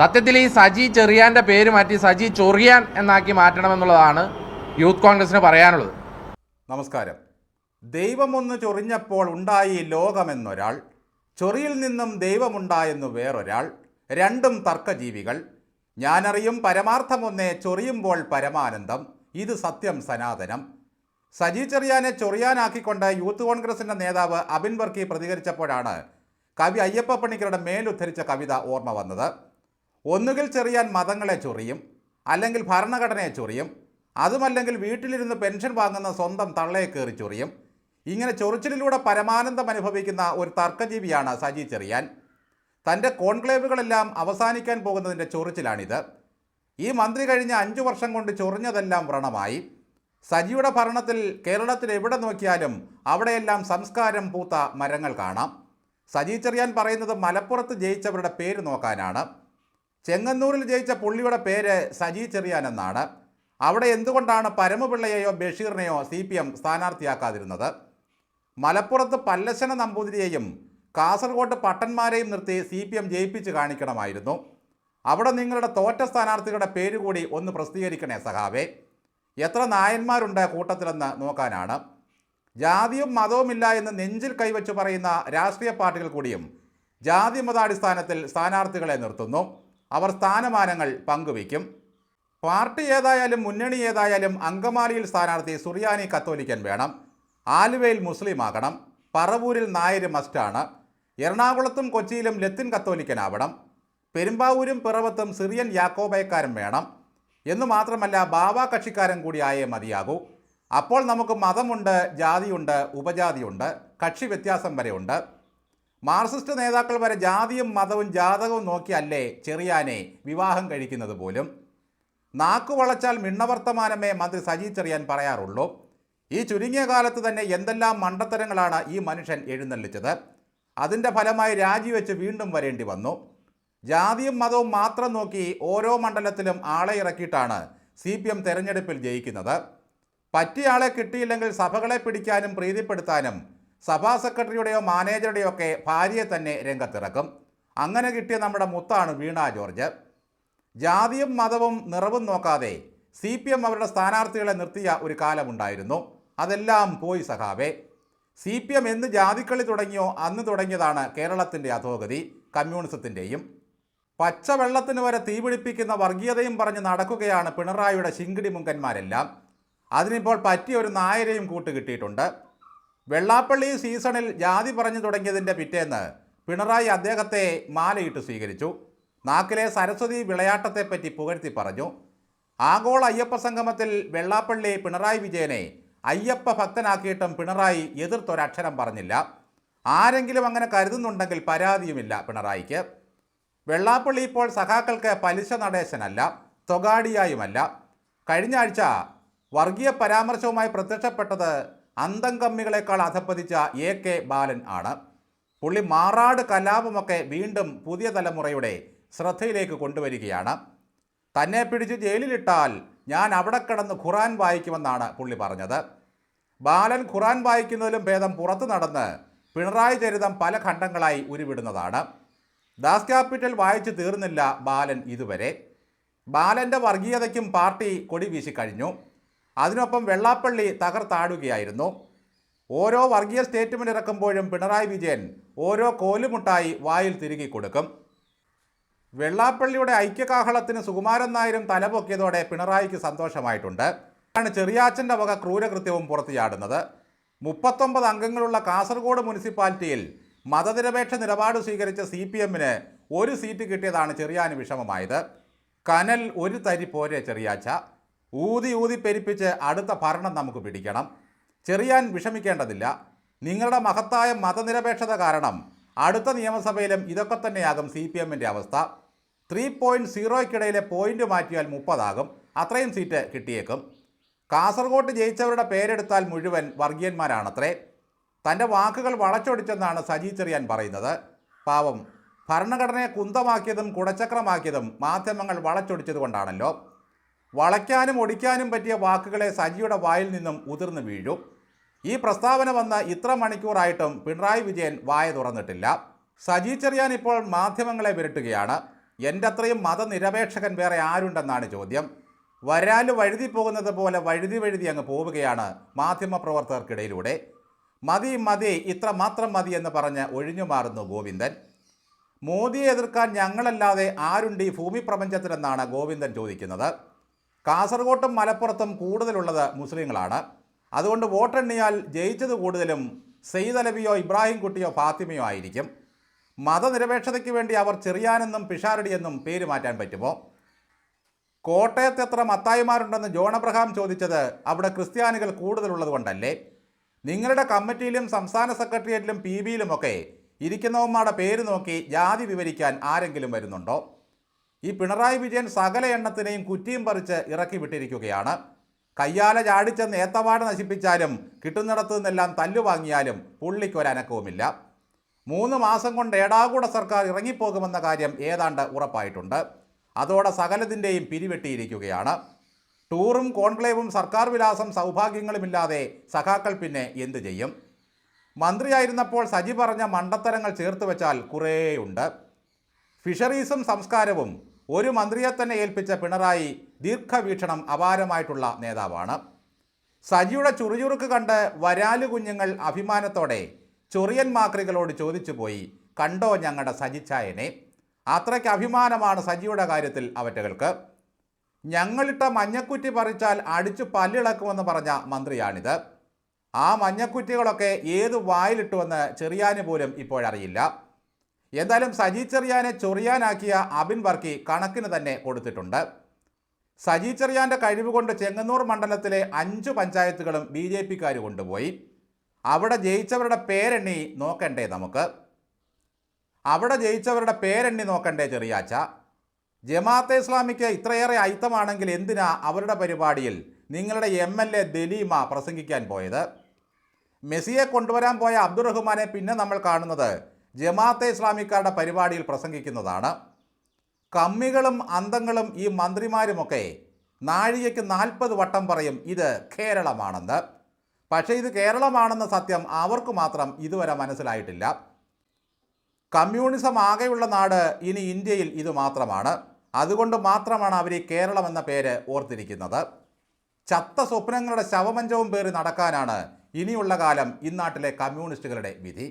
സത്യത്തിൽ ഈ സജി ചെറിയാന്റെ പേര് മാറ്റി സജി ചൊറിയാൻ എന്നാക്കി മാറ്റണമെന്നുള്ളതാണ് യൂത്ത് കോൺഗ്രസിന് പറയാനുള്ളത്. നമസ്കാരം. ദൈവമൊന്ന് ചൊറിഞ്ഞപ്പോൾ ഉണ്ടായി ലോകമെന്നൊരാൾ ചൊറിയിൽ നിന്നും ദൈവമുണ്ടായെന്നു വേറൊരാൾ രണ്ടും തർക്കജീവികൾ. ഞാനറിയും പരമാർത്ഥമൊന്നേ ചൊറിയുമ്പോൾ പരമാനന്ദം ഇത് സത്യം സനാതനം. സജി ചെറിയാനെ ചൊറിയാനാക്കിക്കൊണ്ട് യൂത്ത് കോൺഗ്രസിന്റെ നേതാവ് അബിൻ വർക്കി പ്രതികരിച്ചപ്പോഴാണ് കവി അയ്യപ്പ പണിക്കരുടെ മേലുദ്ധരിച്ച കവിത ഓർമ്മ വന്നത്. ഒന്നുകിൽ ചെറിയാൻ മതങ്ങളെ ചൊറിയും അല്ലെങ്കിൽ ഭരണഘടനയെ ചൊറിയും അതുമല്ലെങ്കിൽ വീട്ടിലിരുന്ന് പെൻഷൻ വാങ്ങുന്ന സ്വന്തം തള്ളയെ കയറി ചൊറിയും. ഇങ്ങനെ ചൊറിച്ചിലിലൂടെ പരമാനന്ദം അനുഭവിക്കുന്ന ഒരു തർക്കജീവിയാണ് സജി ചെറിയാൻ. തന്റെ കോൺക്ലേവുകളെല്ലാം അവസാനിക്കാൻ പോകുന്നതിന്റെ ചൊറിച്ചിലാണിത്. ഈ മന്ത്രി കഴിഞ്ഞ അഞ്ചു വർഷം കൊണ്ട് ചൊറിഞ്ഞതെല്ലാം വ്രണമായി. സജിയുടെ ഭരണത്തിൽ കേരളത്തിൽ എവിടെ നോക്കിയാലും അവിടെയെല്ലാം സംസ്കാരം പൂത്ത മരങ്ങൾ കാണാം. സജി ചെറിയാൻ പറയുന്നത് മലപ്പുറത്ത് ജയിച്ചവരുടെ പേര് നോക്കാനാണ്. ചെങ്ങന്നൂരിൽ ജയിച്ച പുള്ളിയുടെ പേര് സജി ചെറിയാൻ എന്നാണ്. അവിടെ എന്തുകൊണ്ടാണ് പരമപിള്ളയെയോ ബഷീറിനെയോ സി പി എം സ്ഥാനാർത്ഥിയാക്കാതിരുന്നത്? മലപ്പുറത്ത് പല്ലശന നമ്പൂതിരിയെയും കാസർഗോഡ് പട്ടന്മാരെയും നിർത്തി സി പി എം ജയിപ്പിച്ച് കാണിക്കണമായിരുന്നു. അവിടെ നിങ്ങളുടെ തോറ്റ സ്ഥാനാർത്ഥികളുടെ പേര് കൂടി ഒന്ന് പ്രസിദ്ധീകരിക്കണേ സഹാവേ എത്ര നായന്മാരുണ്ട് കൂട്ടത്തിലെന്ന് നോക്കാനാണ്. ജാതിയും മതവുമില്ല എന്ന് നെഞ്ചിൽ കൈവച്ച് പറയുന്ന രാഷ്ട്രീയ പാർട്ടികൾ കൂടിയും ജാതി മതാടിസ്ഥാനത്തിൽ സ്ഥാനാർത്ഥികളെ നിർത്തുന്നു. അവർ സ്ഥാനമാനങ്ങൾ പങ്കുവയ്ക്കും. പാർട്ടി ഏതായാലും മുന്നണി ഏതായാലും അങ്കമാലിയിൽ സ്ഥാനാർത്ഥി സുറിയാനി കത്തോലിക്കൻ വേണം. ആലുവയിൽ മുസ്ലിം ആകണം പറവൂരിൽ നായർ മസ്റ്റാണ്. എറണാകുളത്തും കൊച്ചിയിലും ലത്തിൻ കത്തോലിക്കനാവണം. പെരുമ്പാവൂരും പിറവത്തും സിറിയൻ യാക്കോബയക്കാരൻ വേണം. എന്നു മാത്രമല്ല ബാബ കക്ഷിക്കാരൻ കൂടിയായേ മതിയാകൂ. അപ്പോൾ നമുക്ക് മതമുണ്ട് ജാതിയുണ്ട് ഉപജാതിയുണ്ട് കക്ഷി വ്യത്യാസം വരെയുണ്ട്. മാർക്സിസ്റ്റ് നേതാക്കൾ വരെ ജാതിയും മതവും ജാതകവും നോക്കിയല്ലേ ചെറിയാനെ വിവാഹം കഴിക്കുന്നത് പോലും. നാക്കു വളച്ചാൽ മിണ്ണവർത്തമാനമേ മന്ത്രി സജി ചെറിയാൻ പറയാറുള്ളൂ. ഈ ചുരുങ്ങിയ കാലത്ത് തന്നെ എന്തെല്ലാം മണ്ടത്തരങ്ങളാണ് ഈ മനുഷ്യൻ എഴുന്നള്ളിച്ചത്. അതിന്റെ ഫലമായി രാജിവെച്ച് വീണ്ടും വരേണ്ടി വന്നു. ജാതിയും മതവും മാത്രം നോക്കി ഓരോ മണ്ഡലത്തിലും ആളെ ഇറക്കിയിട്ടാണ് സി പി എം തെരഞ്ഞെടുപ്പിൽ ജയിക്കുന്നത്. പറ്റിയ ആളെ കിട്ടിയില്ലെങ്കിൽ സഭകളെ പിടിക്കാനും പ്രീതിപ്പെടുത്താനും സഭാ സെക്രട്ടറിയുടെയോ മാനേജറുടെയോ ഒക്കെ ഭാര്യയെ തന്നെ രംഗത്തിറക്കും. അങ്ങനെ കിട്ടിയ നമ്മുടെ മുത്താണ് വീണ ജോർജ്. ജാതിയും മതവും നിറവും നോക്കാതെ സി പി എം അവരുടെ സ്ഥാനാർത്ഥികളെ നിർത്തിയ ഒരു കാലമുണ്ടായിരുന്നു. അതെല്ലാം പോയി സഖാവേ. സി പി എം എന്ന് ജാതിക്കളി തുടങ്ങിയോ അന്ന് തുടങ്ങിയതാണ് കേരളത്തിന്റെ അധോഗതി കമ്മ്യൂണിസത്തിന്റെയും. പച്ചവെള്ളത്തിന് വരെ തീപിടിപ്പിക്കുന്ന വർഗീയതയും പറഞ്ഞ് നടക്കുകയാണ് പിണറായിയുടെ ശിങ്കിടി മുങ്കന്മാരെല്ലാം. അതിനിപ്പോൾ പറ്റിയ ഒരു നായരെയും കൂട്ടുകിട്ടിയിട്ടുണ്ട് വെള്ളാപ്പള്ളി സീസണിൽ ജാതി പറഞ്ഞു തുടങ്ങിയതിന്റെ പിറ്റേന്ന് പിണറായി അദ്ദേഹത്തെ മാലയിട്ട് സ്വീകരിച്ചു. നാക്കിലെ സരസ്വതി വിളയാട്ടത്തെപ്പറ്റി പുകഴ്ത്തി പറഞ്ഞു. ആഗോള അയ്യപ്പ സംഗമത്തിൽ വെള്ളാപ്പള്ളി പിണറായി വിജയനെ അയ്യപ്പ ഭക്തനാക്കിയിട്ടും പിണറായി എതിർത്തൊരക്ഷരം പറഞ്ഞില്ല. ആരെങ്കിലും അങ്ങനെ കരുതുന്നുണ്ടെങ്കിൽ പരാതിയുമില്ല പിണറായിക്ക്. വെള്ളാപ്പള്ളി ഇപ്പോൾ സഖാക്കൾക്ക് പലിശ നടേശനല്ല തൊഗാഡിയായുമല്ല കഴിഞ്ഞ ആഴ്ച വർഗീയ പരാമർശവുമായി പ്രത്യക്ഷപ്പെട്ടത് അന്തം കമ്മികളെക്കാൾ അധപ്പതിച്ച എ കെ ബാലൻ ആണ്. പുള്ളി മാറാട് കലാപമൊക്കെ വീണ്ടും പുതിയ തലമുറയുടെ ശ്രദ്ധയിലേക്ക് കൊണ്ടുവരികയാണ്. തന്നെ പിടിച്ച് ജയിലിലിട്ടാൽ ഞാൻ അവിടെ കിടന്ന് ഖുറാൻ വായിക്കുമെന്നാണ് പുള്ളി പറഞ്ഞത്. ബാലൻ ഖുറാൻ വായിക്കുന്നതിലും ഭേദം പുറത്തു നടന്ന് പിണറായി ചരിതം പല ഖണ്ഡങ്ങളായി ഉരുവിടുന്നതാണ്. ദാസ് ക്യാപിറ്റൽ വായിച്ചു തീർന്നില്ല ബാലൻ ഇതുവരെ. ബാലന്റെ വർഗീയതയ്ക്കും പാർട്ടി കൊടി വീശിക്കഴിഞ്ഞു അതിനൊപ്പം വെള്ളാപ്പള്ളി തകർത്താടുകയായിരുന്നു. ഓരോ വർഗീയ സ്റ്റേറ്റ്മെന്റ് ഇറക്കുമ്പോഴും പിണറായി വിജയൻ ഓരോ കോലുമുട്ടായി വായിൽ തിരുകി കൊടുക്കും. വെള്ളാപ്പള്ളിയുടെ ഐക്യകാഹളത്തിന് സുകുമാരൻ നായരും തലപൊക്കിയതോടെ പിണറായിക്ക് സന്തോഷമായിട്ടുണ്ട്. ആണ് ചെറിയാച്ചന്റെ വക ക്രൂരകൃത്യവും പുറത്തു ചാടുന്നത് മുപ്പത്തൊമ്പത് അംഗങ്ങളുള്ള കാസർഗോഡ് മുനിസിപ്പാലിറ്റിയിൽ മതനിരപേക്ഷ നിലപാട് സ്വീകരിച്ച സി പി എമ്മിന് ഒരു സീറ്റ് കിട്ടിയതാണ് ചെറിയാന് വിഷമമായത്. കനൽ ഒരു തരി പോരെ ചെറിയാച്ച. ഊതി ഊതി പെരിപ്പിച്ച് അടുത്ത ഭരണം നമുക്ക് പിടിക്കണം. ചെറിയാൻ വിഷമിക്കേണ്ടതില്ല. നിങ്ങളുടെ മഹത്തായ മതനിരപേക്ഷത കാരണം അടുത്ത നിയമസഭയിലും ഇതൊക്കെ തന്നെയാകും സി പി എമ്മിന്റെ അവസ്ഥ. ത്രീ പോയിന്റ് സീറോയ്ക്കിടയിലെ പോയിന്റ് മാറ്റിയാൽ മുപ്പതാകും. അത്രയും സീറ്റ് കിട്ടിയേക്കും. കാസർഗോഡ് ജയിച്ചവരുടെ പേരെടുത്താൽ മുഴുവൻ വർഗീയന്മാരാണത്രേ. തന്റെ വാക്കുകൾ വളച്ചൊടിച്ചെന്നാണ് സജി ചെറിയാൻ പറയുന്നത്. പാവം ഭരണഘടനയെ കുന്തമാക്കിയതും കുടച്ചക്രമാക്കിയതും മാധ്യമങ്ങൾ വളച്ചൊടിച്ചതുകൊണ്ടാണല്ലോ. വളയ്ക്കാനും ഒടിക്കാനും പറ്റിയ വാക്കുകളെ സജിയുടെ വായിൽ നിന്നും ഉതിർന്നു വീഴും. ഈ പ്രസ്താവന വന്ന ഇത്ര മണിക്കൂറായിട്ടും പിണറായി വിജയൻ വായ തുറന്നിട്ടില്ല. സജി ചെറിയാൻ ഇപ്പോൾ മാധ്യമങ്ങളെ വിരട്ടുകയാണ്. എന്റെ അത്രയും മതനിരപേക്ഷകൻ വേറെ ആരുണ്ടെന്നാണ് ചോദ്യം. വരാൽ വഴുതി പോകുന്നത് പോലെ വഴുതി വഴുതി അങ്ങ് പോവുകയാണ് മാധ്യമപ്രവർത്തകർക്കിടയിലൂടെ മതി മതി ഇത്ര മാത്രം മതി എന്ന് പറഞ്ഞ് ഒഴിഞ്ഞു മാറുന്നു ഗോവിന്ദൻ. മോദിയെ എതിർക്കാൻ ഞങ്ങളല്ലാതെ ആരുണ്ട് ഈ ഭൂമി പ്രപഞ്ചത്തിലെന്നാണ് ഗോവിന്ദൻ ചോദിക്കുന്നത്. കാസർഗോട്ടും മലപ്പുറത്തും കൂടുതലുള്ളത് മുസ്ലിങ്ങളാണ്. അതുകൊണ്ട് വോട്ടെണ്ണിയാൽ ജയിച്ചത് കൂടുതലും സെയ്ദ് അലബിയോ ഇബ്രാഹിം കുട്ടിയോ ഫാത്തിമയോ ആയിരിക്കും. മതനിരപേക്ഷതയ്ക്ക് വേണ്ടി അവർ ചെറിയാനെന്നും പിഷാരടിയെന്നും പേര് മാറ്റാൻ പറ്റുമോ? കോട്ടയത്ത് എത്ര മത്തായിമാരുണ്ടെന്ന് ജോൺ അബ്രഹാം ചോദിച്ചത് അവിടെ ക്രിസ്ത്യാനികൾ കൂടുതലുള്ളത് കൊണ്ടല്ലേ? നിങ്ങളുടെ കമ്മിറ്റിയിലും സംസ്ഥാന സെക്രട്ടേറിയറ്റിലും പി ബിയിലുമൊക്കെ ഇരിക്കുന്നവന്മാരുടെ പേര് നോക്കി ജാതി വിവരിക്കാൻ ആരെങ്കിലും വരുന്നുണ്ടോ? ഈ പിണറായി വിജയൻ സകല എണ്ണത്തിനെയും കുറ്റിയും പറിച്ച് ഇറക്കി വിട്ടിരിക്കുകയാണ്. കയ്യാല ചാടിച്ച നേത്തവാട് നശിപ്പിച്ചാലും കിട്ടുന്നിടത്തു നിന്നെല്ലാം തല്ലുവാങ്ങിയാലും പുള്ളിക്കൊരനക്കവുമില്ല മൂന്ന് മാസം കൊണ്ട് ഏടാകൂട സർക്കാർ ഇറങ്ങിപ്പോകുമെന്ന കാര്യം ഏതാണ്ട് ഉറപ്പായിട്ടുണ്ട്. അതോടെ സകലതിന്റെയും പിരിവെട്ടിയിരിക്കുകയാണ്. ടൂറും കോൺക്ലേവും സർക്കാർ വിലാസം സൗഭാഗ്യങ്ങളുമില്ലാതെ സഖാക്കൾ പിന്നെ എന്തു ചെയ്യും? മന്ത്രിയായിരുന്നപ്പോൾ സജി പറഞ്ഞ മണ്ടത്തരങ്ങൾ ചേർത്ത് വെച്ചാൽ കുറേയുണ്ട്. ഫിഷറീസും സംസ്കാരവും ഒരു മന്ത്രിയെ തന്നെ ഏൽപ്പിച്ച പിണറായി ദീർഘവീക്ഷണം അപാരമായിട്ടുള്ള നേതാവാണ്. സജിയുടെ ചുറുചുറുക്ക് കണ്ട് വരാലു കുഞ്ഞുങ്ങൾ അഭിമാനത്തോടെ ചൊറിയൻ മാക്രികളോട് ചോദിച്ചു പോയി കണ്ടോ ഞങ്ങളുടെ സജിച്ചായനെ അത്രയ്ക്ക് അഭിമാനമാണ് സജിയുടെ കാര്യത്തിൽ അവറ്റകൾക്ക്. ഞങ്ങളിട്ട മഞ്ഞക്കുറ്റി പറിച്ചാൽ അടിച്ചു പല്ലിളക്കുമെന്ന് പറഞ്ഞ മന്ത്രിയാണിത്. ആ മഞ്ഞക്കുറ്റികളൊക്കെ ഏത് വായിലിട്ടുവെന്ന് ചെറിയാന് പോലും ഇപ്പോഴറിയില്ല. എന്തായാലും സജി ചെറിയാനെ ചൊറിയാനാക്കിയ അബിൻ വർക്കി കണക്കിന് തന്നെ കൊടുത്തിട്ടുണ്ട്. സജി ചെറിയാന്റെ കഴിവ് കൊണ്ട് ചെങ്ങന്നൂർ മണ്ഡലത്തിലെ അഞ്ച് പഞ്ചായത്തുകളും ബി ജെ പിക്കാർ കൊണ്ടുപോയി. അവിടെ ജയിച്ചവരുടെ പേരെണ്ണി നോക്കണ്ടേ നമുക്ക്? അവിടെ ജയിച്ചവരുടെ പേരെണ്ണി നോക്കണ്ടേ ചെറിയാച്ച? ജമാഅത്തെ ഇസ്ലാമിക്ക് ഇത്രയേറെ അയിത്തമാണെങ്കിൽ എന്തിനാ അവരുടെ പരിപാടിയിൽ നിങ്ങളുടെ എം എൽ എ ദലീമ പ്രസംഗിക്കാൻ പോയത്? മെസ്സിയെ കൊണ്ടുവരാൻ പോയ അബ്ദുറഹ്മാനെ പിന്നെ നമ്മൾ കാണുന്നത് ജമാഅത്തെ ഇസ്ലാമിക്കാരുടെ പരിപാടിയിൽ പ്രസംഗിക്കുന്നതാണ്. കമ്മികളും അന്തങ്ങളും ഈ മന്ത്രിമാരുമൊക്കെ നാഴികയ്ക്ക് നാൽപ്പത് വട്ടം പറയും ഇത് കേരളമാണെന്ന്. പക്ഷേ ഇത് കേരളമാണെന്ന സത്യം അവർക്ക് മാത്രം ഇതുവരെ മനസ്സിലായിട്ടില്ല. കമ്മ്യൂണിസം ആകെയുള്ള നാട് ഇനി ഇന്ത്യയിൽ ഇത് മാത്രമാണ്. അതുകൊണ്ട് മാത്രമാണ് അവർ ഈ കേരളം എന്ന പേര് ഓർത്തിരിക്കുന്നത്. ചത്ത സ്വപ്നങ്ങളുടെ ശവമഞ്ചവും പേറി നടക്കാനാണ് ഇനിയുള്ള കാലം ഇന്നാട്ടിലെ കമ്മ്യൂണിസ്റ്റുകളുടെ വിധി.